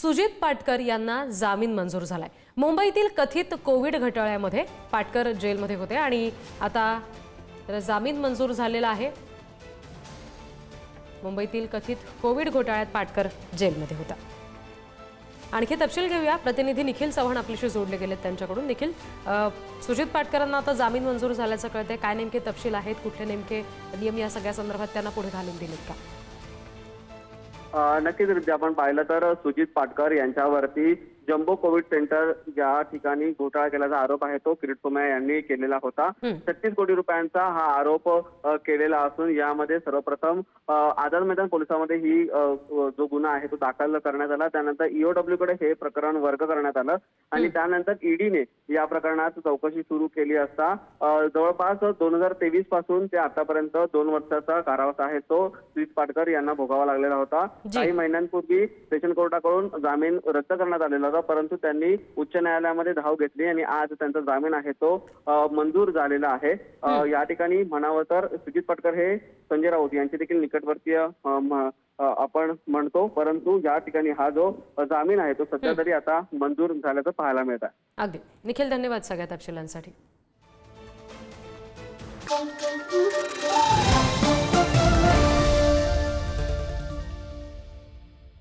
सुजित पाटकर यांना जामीन मंजूर झालाय. मुंबईतील कथित कोविड घोटाळ्यामध्ये पाटकर जेलमध्ये होते आणि आता जामीन मंजूर झालेला आहे. मुंबईतील कथित कोविड घोटाळ्यात पाटकर जेलमध्ये होता. आणखी तपशील घेऊया. प्रतिनिधी निखिल चव्हाण आपल्याशी जोडले गेलेत त्यांच्याकडून. निखिल सुजित पाटकरांना आता जामीन मंजूर झाल्याचं कळतंय. काय नेमके तपशील आहेत? कुठले नेमके नियम या सगळ्या संदर्भात त्यांना पुढे घालून दिलेत का? नक्कीच आपण पाहिलं तर सुजित पाटकर यांच्यावरती जम्बो कोविड सेंटर या ठिकाणी घोटाळा केल्याचा आरोप आहे. तो किरीट सोमय्या यांनी केलेला होता. छत्तीस कोटी रुपयांचा हा आरोप केलेला असून यामध्ये सर्वप्रथम आझाद मैदान पोलिसांमध्ये ही जो गुन्हा आहे तो दाखल करण्यात आला. त्यानंतर ईओडब्ल्यू कडे हे प्रकरण वर्ग करण्यात आलं. आणि त्यानंतर ईडीने या प्रकरणात चौकशी सुरू केली असता जवळपास दोन हजार तेवीसपासून ते आतापर्यंत दोन वर्षाचा कारावास आहे. तो सुजित पाटकर यांना भोगावा लागलेला होता. काही महिन्यांपूर्वी सेशन कोर्टाकडून जामीन रद्द करण्यात आलेला होता. परंतु त्यांनी उच्च न्यायालयामध्ये धाव घेतली आणि आज त्यांचा जामीन आहे तो मंजूर झालेला आहे. या ठिकाणी म्हणावं तर सुजित पटकर हे संजय राऊत यांचे देखील निकटवर्तीय आपण म्हणतो परंतु या ठिकाणी हा जो जामीन आहे तो सध्या तरी आता मंजूर झाल्याचं पाहायला मिळत आहे. अगदी. निखिल धन्यवाद सगळ्या तपशिलांसाठी.